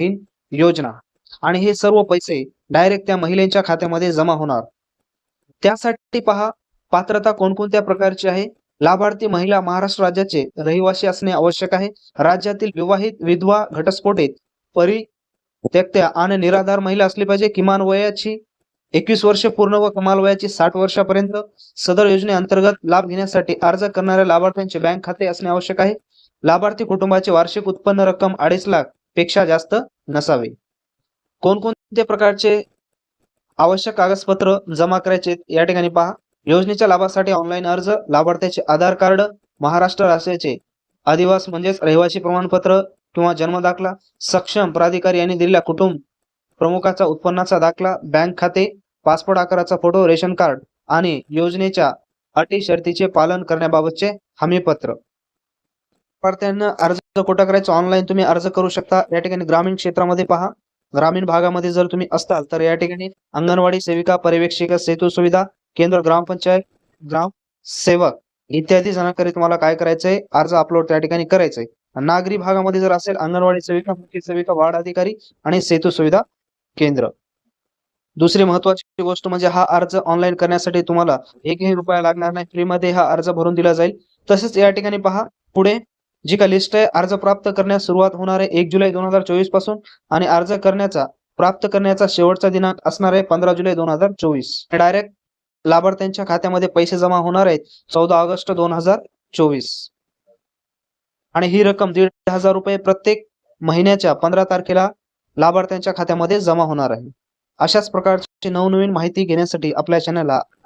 योजना. आणि हे सर्व पैसे डायरेक्ट त्या महिलेच्या खात्यामध्ये जमा होणार. त्यासाठी पहा पात्रता कोणकोणत्या प्रकारची आहे? लाभार्थी महिला महाराष्ट्र राज्याचे रहिवासी असणे आवश्यक आहे. राज्यातील विवाहित विधवा घटस्फोटित परित्यक्त्या आणि निराधार महिला असली पाहिजे. किमान वयाची एकवीस वर्ष पूर्ण व कमाल वयाची साठ वर्षापर्यंत सदर योजनेअंतर्गत लाभ घेण्यासाठी अर्ज करणाऱ्या लाभार्थ्यांचे बँक खाते असणे आवश्यक आहे. लाभार्थी कुटुंबाचे वार्षिक उत्पन्न रक्कम अडीच लाख पेक्षा जास्त नसावे. कोणकोणत्या प्रकारचे आवश्यक कागदपत्र जमा करायचे या ठिकाणी पहा. योजनेच्या लाभासाठी ऑनलाईन अर्ज लाभार्थ्याचे आधार कार्ड महाराष्ट्र राज्याचे आदिवास म्हणजेच रहिवासी प्रमाणपत्र किंवा जन्म दाखला सक्षम प्राधिकारी यांनी दिलेला कुटुंब प्रमुखाचा उत्पन्नाचा दाखला बँक खाते पासपोर्ट आकाराचा फोटो रेशन कार्ड आणि योजनेच्या अटी शर्तीचे पालन करण्याबाबतचे हमीपत्र. लाभार्थ्यांना अर्ज कुठं करायचा? ऑनलाईन तुम्ही अर्ज करू शकता. या ठिकाणी ग्रामीण क्षेत्रामध्ये पहा. ग्रामीण भागामध्ये जर तुम्ही असताल तर या ठिकाणी अंगणवाडी सेविका पर्यवेक्षिका सेतू सुविधा केंद्र ग्रामपंचायत ग्राम सेवक इत्यादी जणांकडे तुम्हाला काय करायचंय? अर्ज अपलोड त्या ठिकाणी करायचंय. नागरी भागामध्ये जर असेल अंगणवाडी सेविका मुख्य सेविका वार्ड अधिकारी आणि सेतू सुविधा केंद्र. दुसरी महत्वाची गोष्ट म्हणजे हा अर्ज ऑनलाईन करण्यासाठी तुम्हाला एकही रुपया लागणार नाही. फ्रीमध्ये हा अर्ज भरून दिला जाईल. तसेच या ठिकाणी पहा. पुढे जी का लिस्ट आहे अर्ज प्राप्त करण्यास सुरुवात होणार आहे एक जुलै दोन हजार चोवीसपासून आणि अर्ज करण्याचा प्राप्त करण्याचा शेवटचा दिनांक असणार आहे पंधरा जुलै दोन हजार चोवीस. डायरेक्ट लाभार्थ्यांच्या खात्यामध्ये पैसे जमा होणार आहेत चौदा ऑगस्ट दोन हजार चोवीस. आणि ही रक्कम दीड हजार रुपये प्रत्येक महिन्याच्या पंधरा तारखेला लाभार्थ्यांच्या खात्यामध्ये जमा होणार आहे. अशाच प्रकारची नवनवीन माहिती घेण्यासाठी आपल्या चॅनलला